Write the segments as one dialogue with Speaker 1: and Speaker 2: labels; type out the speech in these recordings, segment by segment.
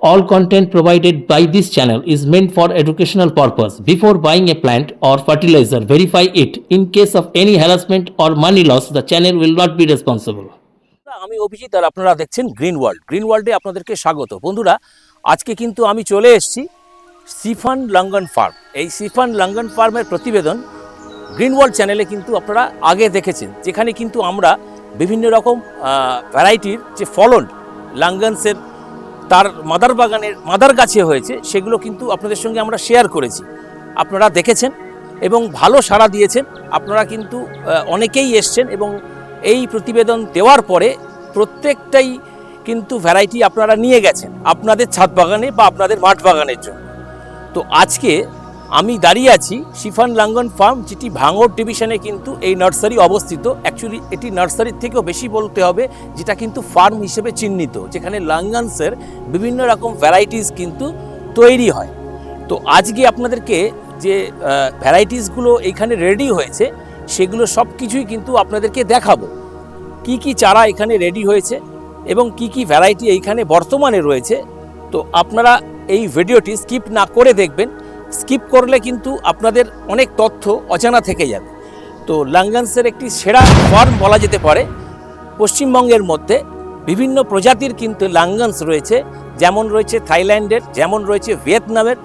Speaker 1: All content provided by this channel is meant for educational purpose. Before buying a plant or fertilizer, verify it. In case of any harassment or money loss, the channel will not be responsible.
Speaker 2: আমি অভিজিৎ আর আপনারা দেখছেন green world green ওয়ার্ল্ডে আপনাদেরকে স্বাগত বন্ধুরা আজকে কিন্তু আমি চলে এসেছি সিফান লাঙ্গন ফার্ম এই সিফান লাঙ্গন ফার্মের প্রতিবেদন গ্রিন ওয়ার্ল্ড চ্যানেলে কিন্তু আপনারা আগে দেখেছেন যেখানে কিন্তু আমরা বিভিন্ন রকম ভ্যারাইটির যে ফলন লাঙ্গনসের তার মাদার বাগানের, মাদার গাছে হয়েছে, সেগুলো কিন্তু আপনাদের সঙ্গে আমরা শেয়ার করেছি। আপনারা দেখেছেন এবং ভালো সাড়া দিয়েছেন। আপনারা কিন্তু অনেকেই এসছেন এবং এই প্রতিবেদন দেওয়ার পরে প্রত্যেকটাই কিন্তু ভ্যারাইটি আপনারা নিয়ে গেছেন। আপনাদের ছাদ বাগানে বা আপনাদের মাঠ বাগানের জন্য। তো আজকে আমি দাঁড়িয়ে আছি শিফান লাঙ্গন ফার্ম, যেটি ভাঙড় ডিভিশনে কিন্তু এই নার্সারি অবস্থিত। অ্যাকচুয়ালি এটি নার্সারির থেকেও বেশি বলতে হবে, যেটা কিন্তু ফার্ম হিসেবে চিহ্নিত, যেখানে লাঙ্গনসের বিভিন্ন রকম ভ্যারাইটিস কিন্তু তৈরি হয়। তো আজকে আপনাদেরকে যে ভ্যারাইটিসগুলো এখানে রেডি হয়েছে, সেগুলো সব কিছুই কিন্তু আপনাদেরকে দেখাবো। কি কি চারা এখানে রেডি হয়েছে এবং কি কি ভ্যারাইটি এইখানে বর্তমানে রয়েছে, তো আপনারা এই ভিডিওটি স্কিপ না করে দেখবেন। স্কিপ করলে কিন্তু আপনাদের অনেক তথ্য অজানা থেকে যাবে। তো লাঙ্গান্সের একটি সেরা ফর্ম বলা যেতে পারে, পশ্চিমবঙ্গের মধ্যে বিভিন্ন প্রজাতির কিন্তু লাঙ্গান্স রয়েছে, যেমন রয়েছে থাইল্যান্ডের, যেমন রয়েছে ভিয়েতনামের।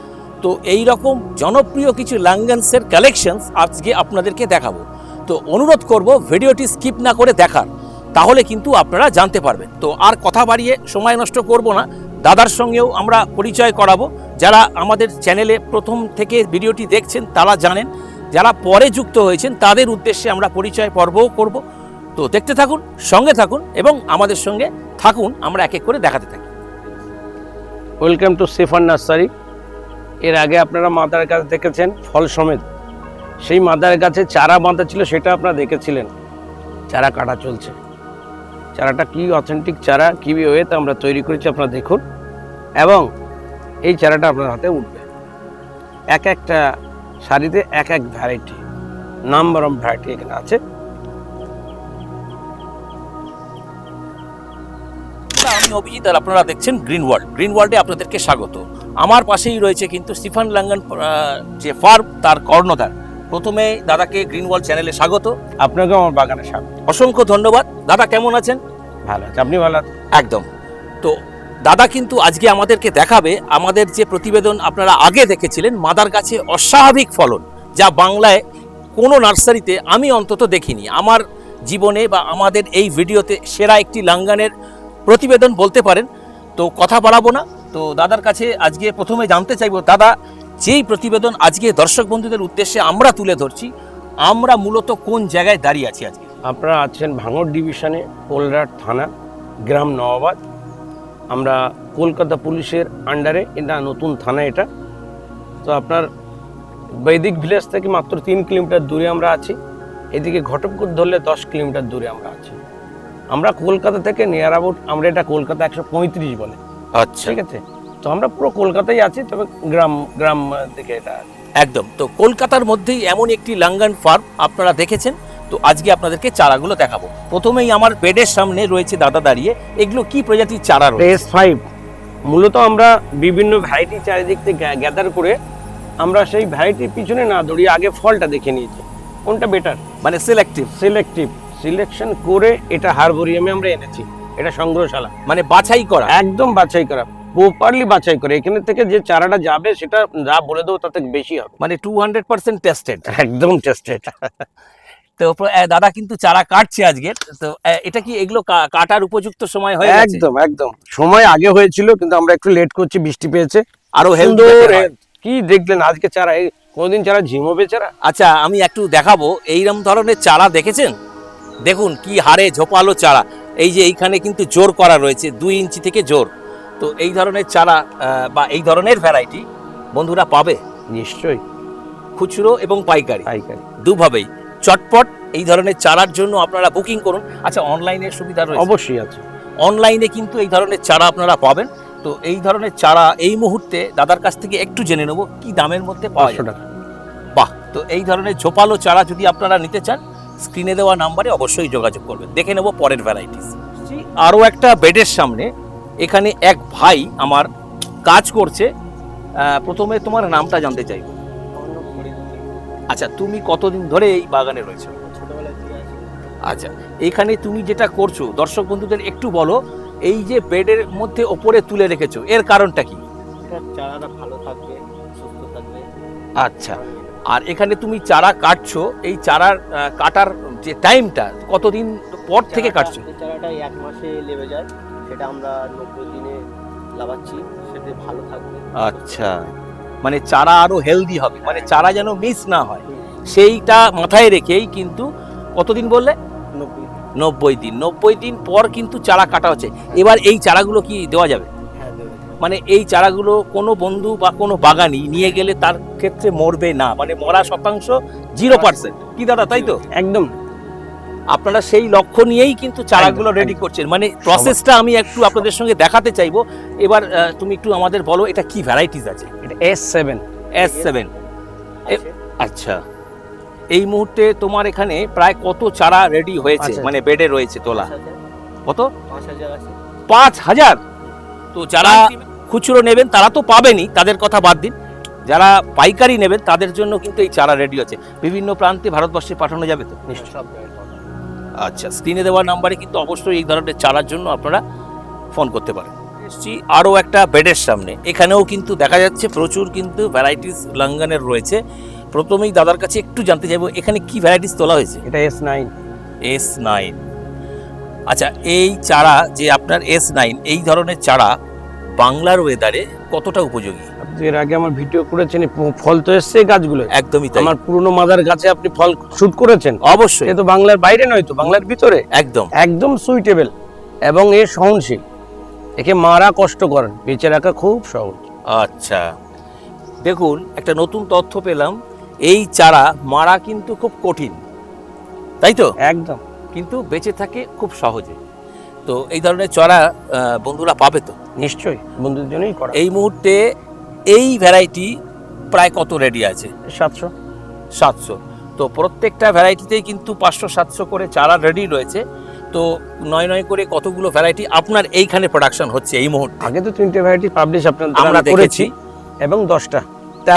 Speaker 2: তো এই রকম জনপ্রিয় কিছু লাঙ্গান্সের কালেকশনস আজকে আপনাদেরকে দেখাবো। তো অনুরোধ করব ভিডিওটি স্কিপ না করে দেখার, তাহলে কিন্তু আপনারা জানতে পারবেন। তো আর কথা বাড়িয়ে সময় নষ্ট করব না, দাদার সঙ্গেও আমরা পরিচয় করাবো। যারা আমাদের চ্যানেলে প্রথম থেকে ভিডিওটি দেখছেন, তারা জানেন, যারা পরে যুক্ত হয়েছেন, তাদের উদ্দেশ্যে আমরা পরিচয় পর্বও করব। তো দেখতে থাকুন, সঙ্গে থাকুন এবং আমাদের সঙ্গে থাকুন, আমরা এক এক করে দেখাতে থাকি।
Speaker 3: ওয়েলকাম টু সেফার নার্সারি এর আগে আপনারা মাদার গাছ দেখেছেন, ফল সমেত। সেই মাদার গাছে চারা বাঁধা ছিল, সেটা আপনারা দেখেছিলেন। চারা কাটা চলছে। চারাটা কি অথেন্টিক চারা, কী ওয়েতে আমরা তৈরি করেছি, আপনারা দেখুন। এবং এই চারাটা আপনার হাতে উঠবে। এক একটা শাড়িতে এক এক ভ্যারাইটি নাম্বার অফ ভ্যারাইটি এখানে আছে।
Speaker 2: আমি অভিজিৎ আর আপনারা দেখছেন গ্রিন ওয়ার্ল্ড গ্রিন ওয়ার্ল্ডে আপনাদেরকে স্বাগত। আমার পাশেই রয়েছে কিন্তু স্টিফান লাঙ্গন যে ফার্ম তার কর্ণধার। প্রথমে দাদাকে গ্রিন ওয়ার্ল্ড চ্যানেলে স্বাগত।
Speaker 3: আপনাকেও আমার বাগানে স্বাগত।
Speaker 2: অসংখ্য ধন্যবাদ। দাদা কেমন আছেন?
Speaker 3: ভালো আছে। আপনি ভালো আছেন?
Speaker 2: একদম। তো দাদা কিন্তু আজকে আমাদেরকে দেখাবে আমাদের যে প্রতিবেদন আপনারা আগে দেখেছিলেন মাদার গাছে অস্বাভাবিক ফলন, যা বাংলায় কোনো নার্সারিতে আমি অন্তত দেখিনি। আমার জীবনে বা আমাদের এই ভিডিওতে সেরা একটি লাঙ্গানের প্রতিবেদন বলতে পারেন, তো কথা বাড়াবো না। তো দাদার কাছে আজকে প্রথমে জানতে চাইব, দাদা, যেই প্রতিবেদন আজকে দর্শক বন্ধুদের উদ্দেশ্যে আমরা তুলে ধরছি, আমরা মূলত কোন জায়গায় দাঁড়িয়ে আছি আজকে?
Speaker 3: আপনারা আছেন ভাঙড় ডিভিশনে, পোলরাট থানা, গ্রাম নওয়াবাদ। আমরা কলকাতা পুলিশের আন্ডারে এটা নতুন থানা এটা। তো আপনার বৈদিক ভিলেজ থেকে মাত্র তিন কিলোমিটার দূরে আমরা আছি। এদিকে ঘটকপুর ধরলে দশ কিলোমিটার দূরে আমরা আছি। আমরা কলকাতা থেকে নিয়ার অ্যাবাউট আমরা এটা কলকাতা একশো পঁয়ত্রিশ বলে।
Speaker 2: আচ্ছা।
Speaker 3: ঠিক আছে? তো আমরা পুরো কলকাতায় আছি তবে গ্রাম গ্রাম দিকে এটা
Speaker 2: একদম। তো কলকাতার মধ্যেই এমন একটি লাঙ্গান ফার্ম আপনারা দেখেছেন। তো আজকে আপনাদেরকে চারাগুলো দেখাবো। প্রথমেই আমার বেডের সামনে রয়েছে দাদা দাঁড়িয়ে। এগুলো কি প্রজাতির চারা রয়েছে?
Speaker 3: ফাইভ মূলত আমরা বিভিন্ন ভ্যারাইটি চারিদিক থেকে গ্যাদার করে আমরা সেই ভ্যারাইটির পিছনে না দৌড়িয়ে আগে ফলটা দেখে নিয়েছি। কোনটা বেটার
Speaker 2: মানে সিলেক্টিভ
Speaker 3: সিলেক্টিভ সিলেকশন করে এটা হারবোরিয়ামে আমরা এনেছি। এটা সংগ্রহশালা।
Speaker 2: মানে বাছাই করা।
Speaker 3: একদম বাছাই করা। প্রপারলি বাছাই করে। এখানে থেকে যে চারাটা যাবে সেটা যা বলে দেবো তাতে বেশি হবে।
Speaker 2: মানে টু হান্ড্রেড পার্সেন্ট টেস্টেড
Speaker 3: একদম টেস্টেড
Speaker 2: তো দাদা কিন্তু চারা কাটছে আজকে। তো এটা কি এগুলো কাটার উপযুক্ত সময় হয়ে
Speaker 3: একদম একদম। সময় আগে হয়েছিল কিন্তু আমরা একটু লেট করছি বৃষ্টি পেয়েছে।
Speaker 2: আরও
Speaker 3: সুন্দর কি দেখলেন আজকে চারা? কোনোদিন চারা ঝিমোবে চারা?
Speaker 2: আচ্ছা আমি একটু দেখাবো। এইরকম ধরনের চারা দেখেছেন? দেখুন কি হারে ঝোপালো চারা। এই যে এইখানে কিন্তু জোর করা রয়েছে দুই ইঞ্চি থেকে জোর। তো এই ধরনের চারা বা এই ধরনের ভ্যারাইটি বন্ধুরা পাবে।
Speaker 3: নিশ্চয়ই।
Speaker 2: খুচরো এবং পাইকারি।
Speaker 3: পাইকারি।
Speaker 2: দুভাবেই। চটপট এই ধরনের চারার জন্য আপনারা বুকিং করুন। আচ্ছা অনলাইনের সুবিধা রয়েছে।
Speaker 3: অবশ্যই আছে।
Speaker 2: অনলাইনে কিন্তু এই ধরনের চারা আপনারা পাবেন। তো এই ধরনের চারা এই মুহূর্তে দাদার কাছ থেকে একটু জেনে নেব কি দামের মধ্যে পাওয়া
Speaker 3: টাকা।
Speaker 2: বাহ! তো এই ধরনের ঝোপালো চারা যদি আপনারা নিতে চান স্ক্রিনে দেওয়া নাম্বারে অবশ্যই যোগাযোগ করবেন। দেখে নেব পরের ভ্যারাইটিস আরও একটা বেডের সামনে এখানে এক ভাই আমার কাজ করছে। প্রথমে তোমার নামটা জানতে চাইব। আচ্ছা তুমি কতদিন ধরে এই বাগানে রয়েছো? আচ্ছা এখানে তুমি যেটা করছ দর্শক বন্ধুদের একটু বলো এই যে বেডের মধ্যে ওপরে তুলে রেখেছো এর কারণটা কি?
Speaker 4: চারাটা ভালো থাকবে সুস্থ থাকবে।
Speaker 2: আচ্ছা আর এখানে তুমি চারা কাটছো এই চারার কাটার যে টাইমটা কতদিন পর থেকে কাটছো?
Speaker 4: চারাটা এক মাসে লেবে যায় সেটা আমরা নব্বই দিনে লাগাচ্ছি সেটা ভালো থাকবে।
Speaker 2: আচ্ছা। মানে চারা আরও হেলদি হবে মানে চারা যেন মিস না হয়। সেইটা মাথায় রেখেই কিন্তু কতদিন বললে?
Speaker 4: নব্বই দিন।
Speaker 2: নব্বই দিন পর কিন্তু চারা কাটা হচ্ছে। এবার এই চারাগুলো কি দেওয়া যাবে?
Speaker 4: হ্যাঁ
Speaker 2: মানে এই চারাগুলো কোনো বন্ধু বা কোনো বাগানি নিয়ে গেলে তার ক্ষেত্রে মরবে না। মানে মরা শতাংশ জিরো পার্সেন্ট কি দাদা তাই তো?
Speaker 3: একদম।
Speaker 2: আপনারা সেই লক্ষ্য নিয়েই কিন্তু চারাগুলো রেডি করছেন। মানে প্রসেসটা আমি একটু আপনাদের সঙ্গে দেখাতে চাইব। এবার তুমি একটু আমাদের বলো এটা কি ভ্যারাইটিস আছে?
Speaker 3: এটা এস সেভেন
Speaker 2: এস সেভেন এ- আচ্ছা। এই মুহূর্তে তোমার এখানে প্রায় কত চারা রেডি হয়েছে। মানে বেডে রয়েছে তোলা। কত?
Speaker 4: পাঁচ হাজার
Speaker 2: পাঁচ হাজার? তো যারা খুচরো নেবেন তারা তো পাবেনই তাদের কথা বাদ দিন। যারা পাইকারি নেবেন তাদের জন্য কিন্তু এই চারা রেডি আছে। বিভিন্ন প্রান্তে ভারতবর্ষে পাঠানো যাবে তো?
Speaker 4: নিশ্চয়
Speaker 2: আচ্ছা স্ক্রিনে দেওয়া নাম্বারে কিন্তু অবশ্যই এই ধরনের চারার জন্য আপনারা ফোন করতে পারেন। এসছি আরও একটা বেডের সামনে। এখানেও কিন্তু দেখা যাচ্ছে প্রচুর কিন্তু ভ্যারাইটিস লঙ্গানের রয়েছে। প্রথমেই দাদার কাছে একটু জানতে চাইব এখানে কি ভ্যারাইটিস তোলা হয়েছে?
Speaker 3: এটা এস নাইন
Speaker 2: এস নাইন আচ্ছা এই চারা যে আপনার এস নাইন এই ধরনের চারা বাংলার ওয়েদারে কতটা উপযোগী?
Speaker 3: এর আগে আমার ভিডিও করেছেন ফল তো এসছে গাছগুলো
Speaker 2: একদমই তাই।
Speaker 3: আমার পুরনো মাদার গাছে আপনি ফল শুট করেছেন।
Speaker 2: অবশ্যই।
Speaker 3: এ তো বাংলার বাইরে নয় তো বাংলার ভিতরে।
Speaker 2: একদম।
Speaker 3: একদম সুইটেবল এবং এ সহনশীল। একে মারা কষ্ট করেন বেঁচে রাখা খুব সহজ।
Speaker 2: আচ্ছা। দেখুন একটা নতুন তথ্য পেলাম এই চারা মারা কিন্তু খুব কঠিন। তাই তো?
Speaker 3: একদম।
Speaker 2: কিন্তু বেঁচে থাকে খুব সহজে। তো এই ধরনের চারা আহ, বন্ধুরা পাবে তো?
Speaker 3: নিশ্চয়ই বন্ধুদের জন্যই করা।
Speaker 2: এই মুহূর্তে এই ভ্যারাইটি প্রায় কত রেডি আছে?
Speaker 3: সাতশো।
Speaker 2: সাতশো। তো প্রত্যেকটা ভ্যারাইটিতেই কিন্তু পাঁচশো সাতশো করে চারা রেডি রয়েছে। তো নয় নয় করে কতগুলো ভ্যারাইটি আপনার এইখানে প্রোডাকশন হচ্ছে এই মুহূর্তে?
Speaker 3: আগে তো তিনটে ভ্যারাইটি পাবলিশ আপনার
Speaker 2: আমরা।
Speaker 3: করেছি। এবং দশটা।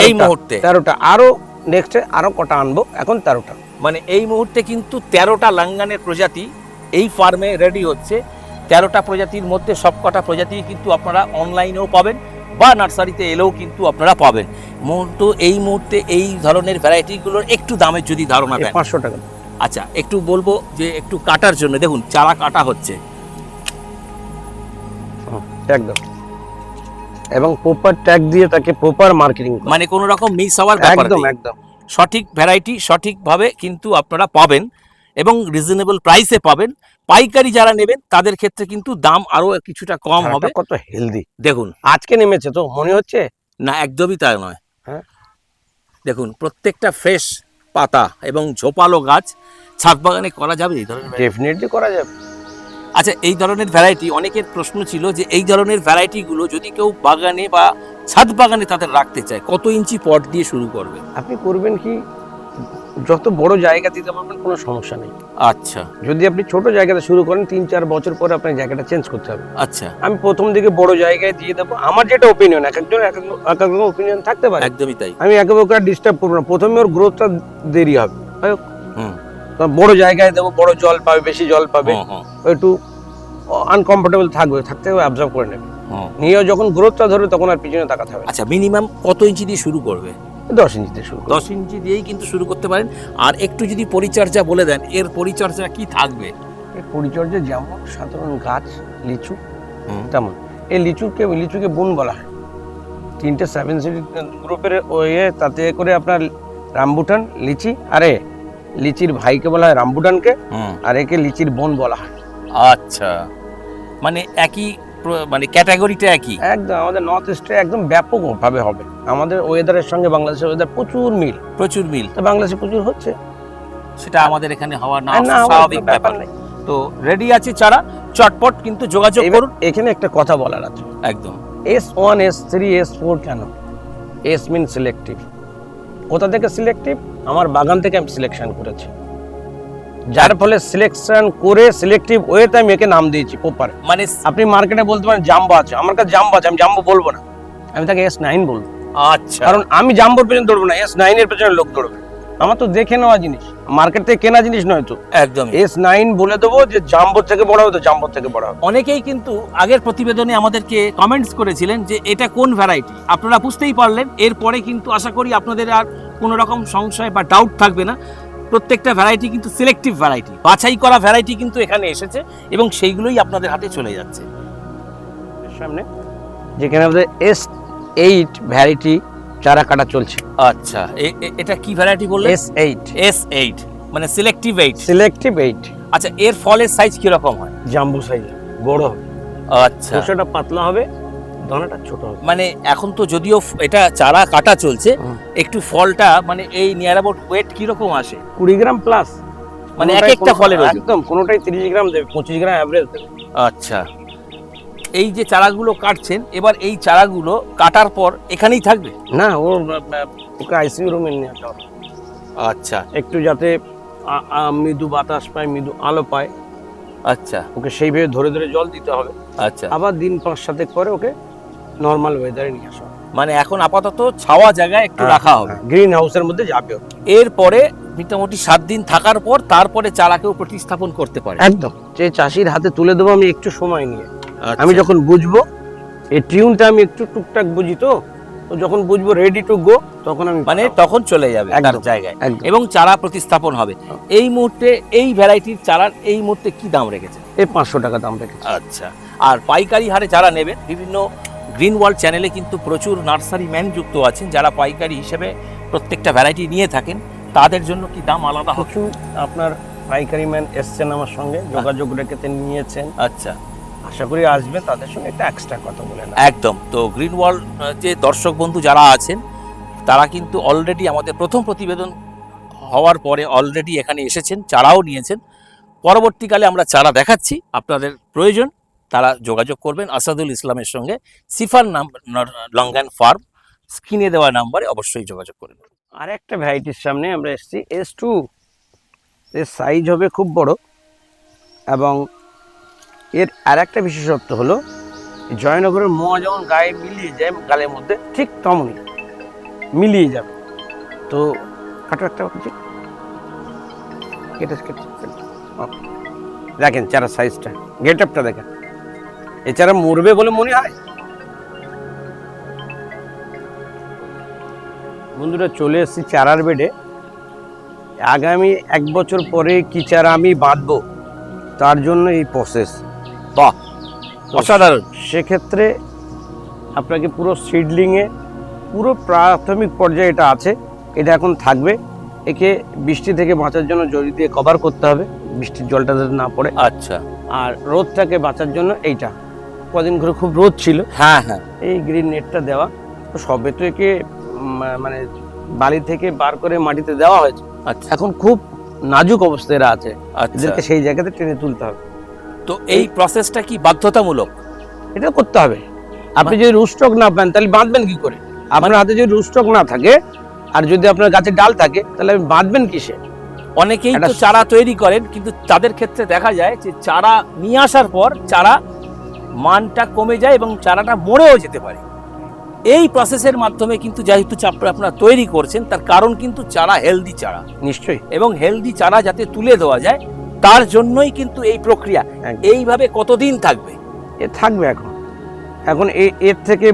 Speaker 2: এই মুহূর্তে?
Speaker 3: তেরোটা। আরও নেক্সটে আরও কটা আনব। এখন তেরোটা।
Speaker 2: মানে এই মুহূর্তে কিন্তু তেরোটা লাঙ্গানের প্রজাতি এই ফার্মে রেডি হচ্ছে। তেরোটা প্রজাতির মধ্যে সবকটা প্রজাতি কিন্তু আপনারা অনলাইনেও পাবেন। বা নার্সারিতে এলেও কিন্তু আপনারা পাবেন। মুহূর্ত এই মুহূর্তে এই ধরনের ভ্যারাইটিগুলোর একটু দামের যদি ধারণা দেন।
Speaker 3: পাঁচশো টাকা।
Speaker 2: আচ্ছা একটু বলব যে একটু কাটার জন্য দেখুন চারা কাটা হচ্ছে।
Speaker 3: একদম। এবং প্রপার ট্যাগ দিয়ে তাকে প্রপার মার্কেটিং
Speaker 2: মানে কোনো রকম মিস হওয়ার ব্যাপার
Speaker 3: একদম। একদম।
Speaker 2: সঠিক ভ্যারাইটি সঠিকভাবে কিন্তু আপনারা পাবেন এবং রিজনেবল প্রাইসে পাবেন। পাইকারি যারা নেবেন তাদের ক্ষেত্রে কিন্তু দাম আরও কিছুটা কম হবে।
Speaker 3: কত হেলদি
Speaker 2: দেখুন।
Speaker 3: আজকে নেমেছে তো মনে হচ্ছে?
Speaker 2: না একদমই তাই নয়।
Speaker 3: হ্যাঁ।
Speaker 2: দেখুন প্রত্যেকটা ফ্রেশ পাতা এবং ঝোপালো গাছ ছাদ বাগানে করা যাবে এই ধরনের?
Speaker 3: ডেফিনেটলি করা যাবে।
Speaker 2: আচ্ছা এই ধরনের ভ্যারাইটি অনেকের প্রশ্ন ছিল যে এই ধরনের ভ্যারাইটিগুলো যদি কেউ বাগানে বা ছাদ বাগানে তাদের রাখতে চায় কত ইঞ্চি পট দিয়ে শুরু করবে?
Speaker 3: আপনি করবেন কি? যত বড় জায়গা দিতে পারবেন কোনো সমস্যা নেই।
Speaker 2: আচ্ছা।
Speaker 3: যদি আপনি ছোট জায়গাতে শুরু করেন তিন চার বছর পরে আপনার জায়গাটা চেঞ্জ করতে হবে।
Speaker 2: আচ্ছা।
Speaker 3: আমি প্রথম দিকে বড় জায়গায় দিয়ে দেবো। আমার যেটা ওপিনিয়ন এক একজন এক এক রকম ওপিনিয়ন থাকতে পারে।
Speaker 2: একদমই তাই।
Speaker 3: আমি একে ওকে ডিস্টার্ব করব না। প্রথমে ওর গ্রোথটা দেরি হবে। হয়।
Speaker 2: হুম।
Speaker 3: বড় জায়গায় দেবো বড় জল পাবে বেশি জল পাবে। একটু আনকমফোর্টেবল থাকবে থাকতে হবে অবজার্ভ করে নেবে। নিয়েও যখন গ্রোথটা ধরবে তখন আর পিছনে তাকাতে হবে
Speaker 2: আচ্ছা মিনিমাম কত ইঞ্চি দিয়ে শুরু করবে?
Speaker 3: দশ ইঞ্চিতে শুরু
Speaker 2: দশ ইঞ্চি দিয়েই কিন্তু শুরু করতে পারেন। আর একটু যদি পরিচর্যা বলে দেন এর পরিচর্যা কি থাকবে?
Speaker 3: এর পরিচর্যা যেমন সাধারণ গাছ লিচু
Speaker 2: হুম।
Speaker 3: তেমন। এই লিচুকে লিচুকে বন বলা হয়। তিনটে সেভেন সিটি গ্রুপের ওয়ে তাতে করে আপনার রামবুটান লিচি আরে লিচির ভাইকে বলা হয় রামবুটানকে আর একে লিচির বন বলা হয়।
Speaker 2: আচ্ছা। মানে একই মানে ক্যাটাগরিটা একই
Speaker 3: একদম আমাদের নর্থ ইস্টে একদম ব্যাপকভাবে হবে। আমাদের ওয়েদারের সঙ্গে বাংলাদেশের ওয়েদার প্রচুর মিল।
Speaker 2: প্রচুর মিল।
Speaker 3: তো বাংলাদেশে প্রচুর হচ্ছে।
Speaker 2: সেটা আমাদের এখানে হওয়া না স্বাভাবিক
Speaker 3: ব্যাপার।
Speaker 2: তো রেডি আছে চারা চটপট কিন্তু যোগাযোগ করুন।
Speaker 3: এখানে একটা কথা বলার আছে।
Speaker 2: একদম।
Speaker 3: S one S three S four কেন? এস মিন সিলেক্টিভ কোথা থেকে সিলেক্টিভ আমার বাগান থেকে আমি সিলেকশন করেছি। যার ফলে সিলেকশন করে সিলেক্টিভ ওয়েতে আমি একে নাম দিয়েছি পোপার
Speaker 2: মানে
Speaker 3: আপনি মার্কেটে বলতে পারেন জাম্বো আছে। আমার কাছে জাম্বো আছে আমি জাম্বো বলব না। আমি তাকে এস নাইন বলব।
Speaker 2: আচ্ছা।
Speaker 3: কারণ আমি জাম্বোর পেছনে দৌড়বো না এস নাইন এর পেছনে লোক দৌড়বে। আমার তো দেখে নেওয়া জিনিস। মার্কেট থেকে কেনা জিনিস নয় তো।
Speaker 2: একদম
Speaker 3: এস নাইন বলে দেবো যে জাম্বোর থেকে বড় হবে তো জাম্বোর থেকে বড় হবে।
Speaker 2: অনেকেই কিন্তু আগের প্রতিবেদনে আমাদেরকে কমেন্টস করেছিলেন যে এটা কোন ভ্যারাইটি আপনারা বুঝতেই পারলেন। এরপরে কিন্তু আশা করি আপনাদের আর কোনো রকম সংশয় বা ডাউট থাকবে না। প্রত্যেকটা ভ্যারাইটি কিন্তু সিলেক্টিভ ভ্যারাইটি বাছাই করা ভ্যারাইটি কিন্তু এখানে এসেছে এবং সেইগুলোই আপনাদের হাতে চলে যাচ্ছে।
Speaker 3: সামনে। যেখানে আমাদের এস এইট ভ্যারাইটি চারা কাটা চলছে।
Speaker 2: আচ্ছা এটা কি ভ্যারাইটি বললেন?
Speaker 3: এস এইট
Speaker 2: এস এইট মানে সিলেক্টিভ এইট
Speaker 3: সিলেক্টিভ এইট
Speaker 2: আচ্ছা এর ফলের সাইজ কীরকম হয়?
Speaker 3: জাম্বু সাইজ বড় হবে।
Speaker 2: আচ্ছা।
Speaker 3: পাতলা হবে দানাটা ছোট হবে।
Speaker 2: মানে এখন তো যদিও এটা চারা কাটা চলছে একটু ফলটা মানে এই নিয়ার অ্যাবাউট ওয়েট কীরকম আসে?
Speaker 3: কুড়ি গ্রাম প্লাস
Speaker 2: মানে এক একটা ফলের
Speaker 3: একদম কোনোটাই তিরিশ গ্রাম দেবে পঁচিশ গ্রাম অ্যাভারেজ দেবে।
Speaker 2: আচ্ছা। এই যে চারাগুলো কাটছেন এবার এই চারাগুলো কাটার পর এখানেই থাকবে?
Speaker 3: না আহ, ওকে আইসিইউ রুমে নিয়ে যেতে হবে।
Speaker 2: আচ্ছা।
Speaker 3: একটু যাতে মৃদু বাতাস পায় মৃদু আলো পায়।
Speaker 2: আচ্ছা।
Speaker 3: ওকে সেইভাবে ধরে ধরে জল দিতে হবে।
Speaker 2: আচ্ছা।
Speaker 3: আবার দিন পাঁচ সাতেক পরে ওকে নর্মাল ওয়েদারে নিয়ে আসা।
Speaker 2: মানে এখন আপাতত ছাওয়া জায়গায় একটু রাখা হবে।
Speaker 3: গ্রিন হাউসের মধ্যে যাবে।
Speaker 2: এরপরে মোটামুটি সাত দিন থাকার পর তারপরে চারাকেও প্রতিস্থাপন করতে পারে।
Speaker 3: একদম। যে চাষির হাতে তুলে দেবো আমি একটু সময় নিয়ে।
Speaker 2: আচ্ছা।
Speaker 3: আমি যখন বুঝব এই টিউনটা আমি একটু টুকটাক বুঝি তো যখন বুঝব রেডি টু গো তখন আমি
Speaker 2: মানে তখন চলে যাবে তার জায়গায়। এবং চারা প্রতিস্থাপন হবে। এই মুহূর্তে এই ভ্যারাইটির চারার এই মুহূর্তে কি দাম রেখেছে
Speaker 3: এই পাঁচশো টাকা দাম রেখেছি।
Speaker 2: আচ্ছা। আর পাইকারি হারে চারা নেবেন বিভিন্ন গ্রিন ওয়ার্ল্ড চ্যানেলে কিন্তু প্রচুর নার্সারি ম্যান যুক্ত আছেন যারা পাইকারি হিসেবে প্রত্যেকটা ভ্যারাইটি নিয়ে থাকেন। তাদের জন্য কি দাম আলাদা হবে?
Speaker 3: কিছু আপনার পাইকারি ম্যান এসছেন আমার সঙ্গে যোগাযোগ রেখে নিয়েছেন।
Speaker 2: আচ্ছা।
Speaker 3: আশা করি আসবে তাদের সঙ্গে একটা এক্সট্রা কথা বলে
Speaker 2: একদম। তো গ্রিন ওয়ার্ল্ড যে দর্শক বন্ধু যারা আছেন তারা কিন্তু অলরেডি আমাদের প্রথম প্রতিবেদন হওয়ার পরে অলরেডি এখানে এসেছেন চারাও নিয়েছেন। পরবর্তীকালে আমরা চারা দেখাচ্ছি আপনাদের প্রয়োজন। তারা যোগাযোগ করবেন আসাদুল ইসলামের সঙ্গে সিফার নাম লঙ্গান ফার্ম স্ক্রিনে দেওয়া নাম্বারে অবশ্যই যোগাযোগ করবেন
Speaker 3: আর একটা ভ্যারাইটির সামনে আমরা এসেছি এস টু এর সাইজ হবে খুব বড় এবং এর আর একটা বিশেষত্ব হলো জয়নগরের মোয়া যেমন গায়ে মিলিয়ে যায় গালের মধ্যে ঠিক তেমনই মিলিয়ে যাবে তো কাটো একটা কেটে কেটে. দেখেন চারা সাইজটা গেট আপটা দেখেন এছাড়া মরবে বলে মনে হয়? বন্ধুরা চলে এসেছি চারার বেডে। আগামী এক বছর পরে কি চারা আমি বাঁধবো তার জন্য এই প্রসেস
Speaker 2: বাহ অসাধারণ।
Speaker 3: সেক্ষেত্রে আপনাকে পুরো সিডলিংয়ে পুরো প্রাথমিক পর্যায়ে এটা আছে এটা এখন থাকবে। একে বৃষ্টি থেকে বাঁচার জন্য জড়ি দিয়ে কভার করতে হবে বৃষ্টির জলটা যাতে না পড়ে।
Speaker 2: আচ্ছা।
Speaker 3: আর রোদটাকে বাঁচার জন্য এইটা। কদিন ধরে খুব রোদ ছিল।
Speaker 2: হ্যাঁ হ্যাঁ।
Speaker 3: এই গ্রিন নেটটা দেওয়া তো সবে তো একে মানে বালি থেকে বার করে মাটিতে দেওয়া হয়েছে।
Speaker 2: আচ্ছা।
Speaker 3: এখন খুব নাজুক অবস্থায় এরা আছে।
Speaker 2: আচ্ছা।
Speaker 3: এদেরকে সেই জায়গাতে টেনে তুলতে হবে।
Speaker 2: তো এই প্রসেসটা কি বাধ্যতামূলক?
Speaker 3: এটা করতে হবে। আপনি যদি রুস্টক না পান তাহলে বাঁধবেন কি করে? আপনার হাতে যদি রুস্টক না থাকে আর যদি আপনার গাছে ডাল থাকে তাহলে আপনি বাঁধবেন কিসে?
Speaker 2: অনেকেই তো চারা তৈরি করেন কিন্তু তাদের ক্ষেত্রে দেখা যায় যে চারা নিয়ে আসার পর চারা মানটা কমে যায় এবং চারাটা মরেও যেতে পারে। এই প্রসেসের মাধ্যমে কিন্তু যেহেতু চাপড়া আপনারা তৈরি করছেন তার কারণ কিন্তু চারা হেলদি চারা।
Speaker 3: নিশ্চয়ই।
Speaker 2: এবং হেলদি চারা যাতে তুলে দেওয়া যায় তার জন্যই কিন্তু এই প্রক্রিয়া। এইভাবে কতদিন থাকবে?
Speaker 3: এ থাকবে এখন। এখন এ- এর থেকে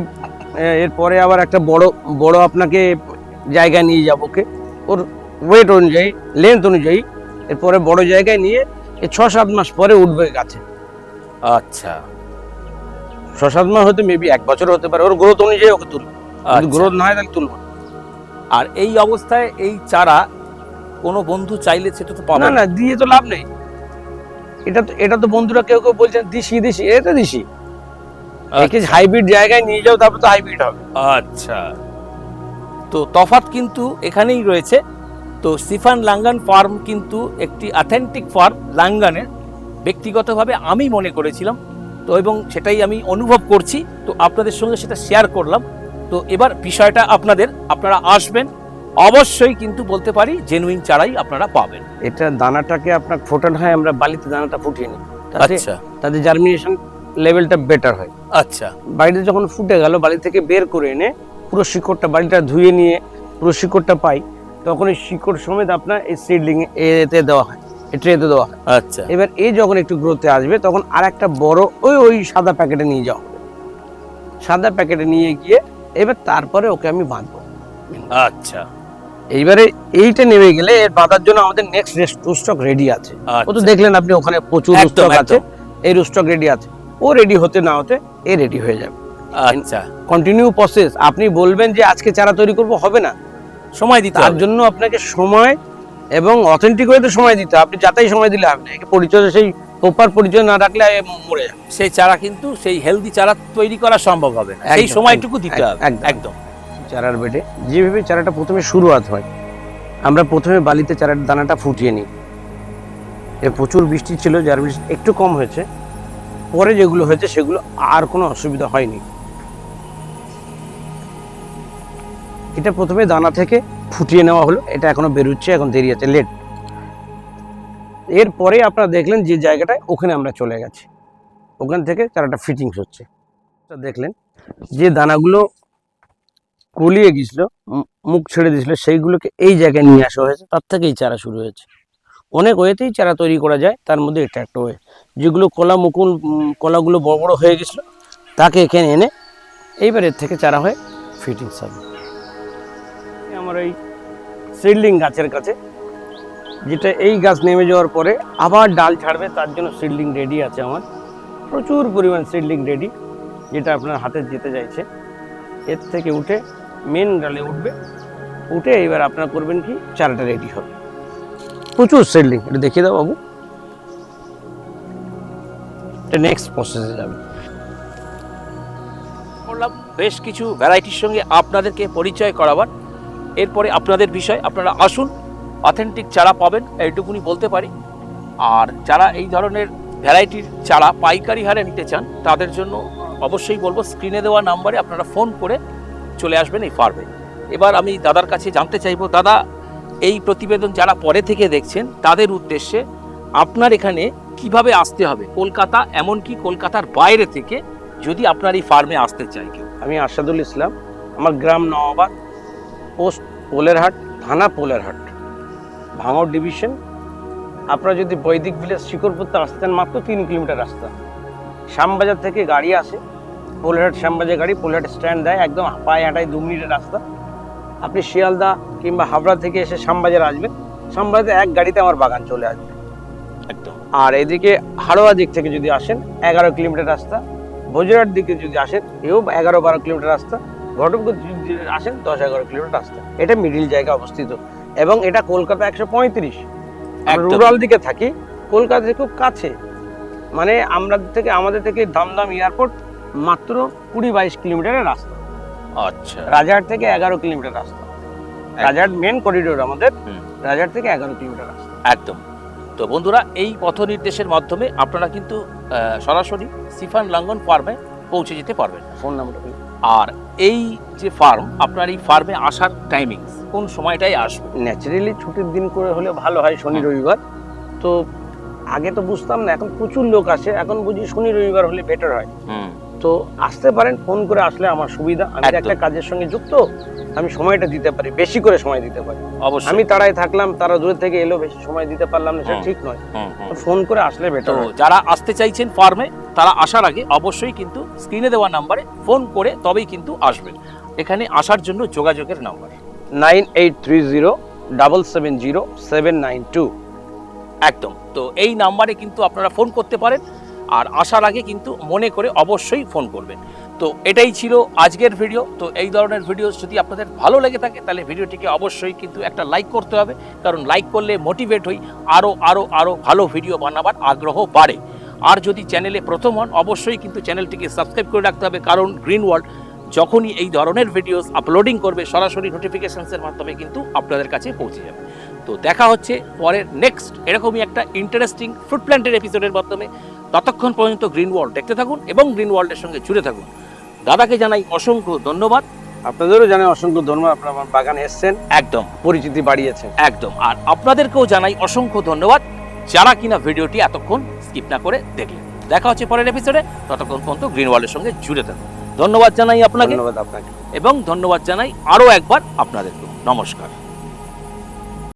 Speaker 3: এরপরে আবার একটা বড় বড় আপনাকে জায়গায় নিয়ে যাব ওকে। ওর ওয়েট অনুযায়ী লেন্থ অনুযায়ী এরপরে বড় জায়গায় নিয়ে এ ছ সাত মাস পরে উঠবে গাছে।
Speaker 2: আচ্ছা।
Speaker 3: ছ সাত মাস হতে মেবি এক বছর হতে পারে ওর গ্রোথ অনুযায়ী ওকে তুলবো। যদি
Speaker 2: আচ্ছা।
Speaker 3: গ্রোথ না হয় তাহলে তুলবো
Speaker 2: আর এই অবস্থায় এই চারা কোনো বন্ধু চাইলে সেটা তো পাবে
Speaker 3: না না। দিয়ে তো লাভ নেই। এটা তো এটা তো বন্ধুরা কেউ কেউ বলছেন দিশি দিশি এটা দিশি। একে হাইব্রিড জায়গায় নিয়ে যাও তারপর তো হাইব্রিড হবে।
Speaker 2: আচ্ছা। তো তফাৎ কিন্তু এখানেই রয়েছে। তো সিফান লাঙ্গান ফার্ম কিন্তু একটি অথেন্টিক ফার্ম লাঙ্গানের। ব্যক্তিগতভাবে আমি মনে করেছিলাম তো এবং সেটাই আমি অনুভব করছি। তো আপনাদের সঙ্গে সেটা শেয়ার করলাম। তো এবার বিষয়টা আপনাদের আপনারা আসবেন। অবশ্যই কিন্তু বলতে পারি জেনুইন চারাই আপনারা পাবেন।
Speaker 3: এটা দানাটাকে আপনার ফোটানো হয় আমরা বালিতে দানাটা ফুটিয়ে নিই।
Speaker 2: আচ্ছা।
Speaker 3: তাতে জার্মিনেশন লেভেলটা বেটার হয়।
Speaker 2: আচ্ছা।
Speaker 3: বাড়িতে যখন ফুটে গেল বাড়ি থেকে বের করে এনে পুরো শিকড়টা বাড়িটা ধুয়ে নিয়ে পুরো শিকড়টা পাই তখন এই শিকড় সমেত আপনার এই সিডলিং এতে দেওয়া হয়। ট্রেতে দেওয়া।
Speaker 2: আচ্ছা।
Speaker 3: এবার এই যখন একটু গ্রোথে আসবে তখন আর একটা বড় ওই ওই সাদা প্যাকেটে নিয়ে হবে সাদা প্যাকেটে নিয়ে গিয়ে এবার তারপরে ওকে আমি বাঁধবো।
Speaker 2: আচ্ছা।
Speaker 3: এইবারে এইটা নেমে গেলে এর বাঁধার জন্য আমাদের নেক্সট রুস্টক রেডি আছে। ও তো
Speaker 2: আচ্ছা।
Speaker 3: দেখলেন আপনি ওখানে প্রচুর রুস্টক আছে। এই রুস্টক রেডি আছে। ও রেডি হতে না হতে এ রেডি হয়ে যাবে।
Speaker 2: আচ্ছা।
Speaker 3: কন্টিনিউ প্রসেস আপনি বলবেন যে আজকে চারা তৈরি করব হবে না।
Speaker 2: সময় দিতে
Speaker 3: তার জন্য আপনাকে সময় এবং অথেন্টিক হয়ে তো সময় দিতে আপনি যাতেই সময় দিলে আপনি পরিচর্যা সেই প্রপার পরিচয় না রাখলে মরে যাবে।
Speaker 2: সেই চারা কিন্তু সেই হেলদি চারা তৈরি করা সম্ভব হবে না। সেই সময়টুকু দিতে হবে
Speaker 3: একদম। চারার বেডে যেভাবে চারাটা প্রথমে শুরুয়াত হয় আমরা প্রথমে বালিতে চারার দানাটা ফুটিয়ে নিই। এ প্রচুর বৃষ্টি ছিল যার বৃষ্টি একটু কম হয়েছে। পরে যেগুলো হয়েছে সেগুলো আর কোনো অসুবিধা হয়নি। এটা প্রথমে দানা থেকে ফুটিয়ে নেওয়া হলো। এটা এখনও বেরোচ্ছে এখন দেরি আছে লেট এরপরে আপনারা দেখলেন যে জায়গাটায় ওখানে আমরা চলে গেছি। ওখান থেকে চারাটা ফিটিংস হচ্ছে। দেখলেন যে দানাগুলো কলিয়ে উম, মুখ ছেড়ে দিয়েছিল সেইগুলোকে এই জায়গায় নিয়ে আসা হয়েছে। তার থেকেই চারা শুরু হয়েছে। অনেক ওয়েতেই চারা তৈরি করা যায় তার মধ্যে এটা একটা ওয়ে। যেগুলো কলা মুকুল কলাগুলো বড় বড় হয়ে গেছিল তাকে এখানে এনে এইবার এর থেকে চারা হয়ে ফিটিংস হবে। আমার এই সিডলিং গাছের কাছে, যেটা এই গাছ নেমে যাওয়ার পরে আবার ডাল ছাড়বে, তার জন্য সিডলিং রেডি আছে আমার। প্রচুর পরিমাণ সিডলিং রেডি যেটা আপনার হাতে যেতে চাইছে। এর থেকে উঠে মেন ডালে উঠবে, উঠে এবার আপনার করবেন কি, চারাটা রেডি হবে। প্রচুর সেলিং এটা দেখিয়ে দাও বাবু। এটা নেক্সট প্রসেসে যাবে।
Speaker 2: বেশ কিছু ভ্যারাইটির সঙ্গে আপনাদেরকে পরিচয় করাবার এরপরে আপনাদের বিষয়, আপনারা আসুন অথেন্টিক চারা পাবেন, এইটুকুনি বলতে পারি। আর যারা এই ধরনের ভ্যারাইটির চারা পাইকারি হারে নিতে চান, তাদের জন্য অবশ্যই বলব স্ক্রিনে দেওয়া নাম্বারে আপনারা ফোন করে চলে আসবেন এই ফার্মে এবার আমি দাদার কাছে জানতে চাইব, দাদা, এই প্রতিবেদন যারা পরে থেকে দেখছেন, তাদের উদ্দেশ্যে আপনার এখানে কীভাবে আসতে হবে? কলকাতা, এমনকি কলকাতার বাইরে থেকে যদি আপনার এই ফার্মে আসতে চাই কেউ।
Speaker 3: আমি আসাদুল ইসলাম, আমার গ্রাম নওয়াবাদ। পোস্ট পোলেরহাট থানা পোলেরহাট ভাঙড় ডিভিশন। আপনারা যদি বৈদিক ভিলেজ শিকরপুরতে আসতেন মাত্র তিন কিলোমিটার রাস্তা। শ্যামবাজার থেকে গাড়ি আসে পোলেরহাট শ্যামবাজার গাড়ি পোলেরহাট স্ট্যান্ড দেয় একদম পায়ে হাঁটায় দু মিনিটের রাস্তা। আপনি শিয়ালদা কিংবা হাবড়া থেকে এসে শ্যামবাজার আসবেন। শ্যামবাজারে এক গাড়িতে আমার বাগান চলে আসবে।
Speaker 2: একদম।
Speaker 3: আর এদিকে হাড়োয়া দিক থেকে যদি আসেন এগারো কিলোমিটার রাস্তা। বজরার দিকে যদি আসেন এও এগারো বারো কিলোমিটার রাস্তা। যদি আসেন দশ এগারো কিলোমিটার রাস্তা। এটা মিডিল জায়গা অবস্থিত। এবং এটা কলকাতা একশো পঁয়ত্রিশ। রুরাল দিকে থাকি। কলকাতা খুব কাছে। মানে আমরা থেকে আমাদের থেকে দমদম এয়ারপোর্ট মাত্র কুড়ি বাইশ কিলোমিটারের রাস্তা।
Speaker 2: আচ্ছা।
Speaker 3: রাজারহাট থেকে এগারো কিলোমিটার রাস্তা। রাজারহাট মেন করিডোর আমাদের। রাজারহাট থেকে এগারো কিলোমিটার রাস্তা।
Speaker 2: একদম। তো বন্ধুরা এই পথ নির্দেশের মাধ্যমে আপনারা কিন্তু সরাসরি সিফান লাঙ্গন ফার্মে পৌঁছে যেতে পারবেন।
Speaker 3: ফোন নাম্বার
Speaker 2: আর এই যে ফার্ম আপনার এই ফার্মে আসার টাইমিং কোন সময়টাই আসবে?
Speaker 3: ন্যাচারালি ছুটির দিন করে হলে ভালো হয় শনি রবিবার। তো আগে তো বুঝতাম না এখন প্রচুর লোক আসে এখন বুঝি শনি রবিবার হলে বেটার হয়। তো আসতে পারেন ফোন করে আসলে আমার সুবিধা। আমি একটা কাজের সঙ্গে যুক্ত আমি সময়টা দিতে পারি বেশি করে সময় দিতে পারি।
Speaker 2: অবশ্যই।
Speaker 3: আমি তাড়াই থাকলাম তারা দূরে থেকে এলো বেশি সময় দিতে পারলাম না সেটা ঠিক নয়। ফোন করে আসলে বেটার
Speaker 2: যারা আসতে চাইছেন ফার্মে তারা আসার আগে অবশ্যই কিন্তু স্ক্রিনে দেওয়া নাম্বারে ফোন করে তবেই কিন্তু আসবেন। এখানে আসার জন্য যোগাযোগের number
Speaker 3: nine eight three zero double seven zero seven nine two.
Speaker 2: একদম। তো এই নাম্বারে কিন্তু আপনারা ফোন করতে পারেন আর আসার আগে কিন্তু মনে করে অবশ্যই ফোন করবেন। তো এটাই ছিল আজকের ভিডিও তো এই ধরনের ভিডিও যদি আপনাদের ভালো লেগে থাকে, তাহলে ভিডিওটিকে অবশ্যই কিন্তু একটা লাইক করতে হবে। কারণ লাইক করলে মোটিভেট হই আরও আরও আরও ভালো ভিডিও বানাবার আগ্রহ বাড়ে। আর যদি চ্যানেলে প্রথম হন, অবশ্যই কিন্তু চ্যানেলটিকে সাবস্ক্রাইব করে রাখতে হবে। কারণ গ্রিন ওয়ার্ল্ড যখনই এই ধরনের ভিডিওস আপলোডিং করবে, সরাসরি নোটিফিকেশানসের মাধ্যমে কিন্তু আপনাদের কাছে পৌঁছে যাবে। তো দেখা হচ্ছে পরের নেক্সট এরকমই একটা ইন্টারেস্টিং ফ্রুট প্ল্যান্টের এপিসোডের মাধ্যমে। ততক্ষণ পর্যন্ত গ্রিন ওয়ার্ল্ড দেখতে থাকুন এবং গ্রিন ওয়ার্ল্ডের সঙ্গে জুড়ে থাকুন। দাদাকে জানাই অসংখ্য ধন্যবাদ।
Speaker 3: আপনাদেরও জানাই অসংখ্য ধন্যবাদ আপনারা আমার বাগানে এসছেন।
Speaker 2: একদম।
Speaker 3: পরিচিতি বাড়িয়েছেন।
Speaker 2: একদম। আর আপনাদেরকেও জানাই অসংখ্য ধন্যবাদ। যারা কিনা ভিডিওটি এতক্ষণ স্কিপ না করে দেখলেন। দেখা হচ্ছে পরের এপিসোডে ততক্ষণ পর্যন্ত গ্রিন ওয়ার্ল্ডের সঙ্গে জুড়ে থাকুন। ধন্যবাদ জানাই আপনাকে।
Speaker 3: ধন্যবাদ আপনাকে।
Speaker 2: এবং ধন্যবাদ জানাই আরও একবার আপনাদেরকে নমস্কার।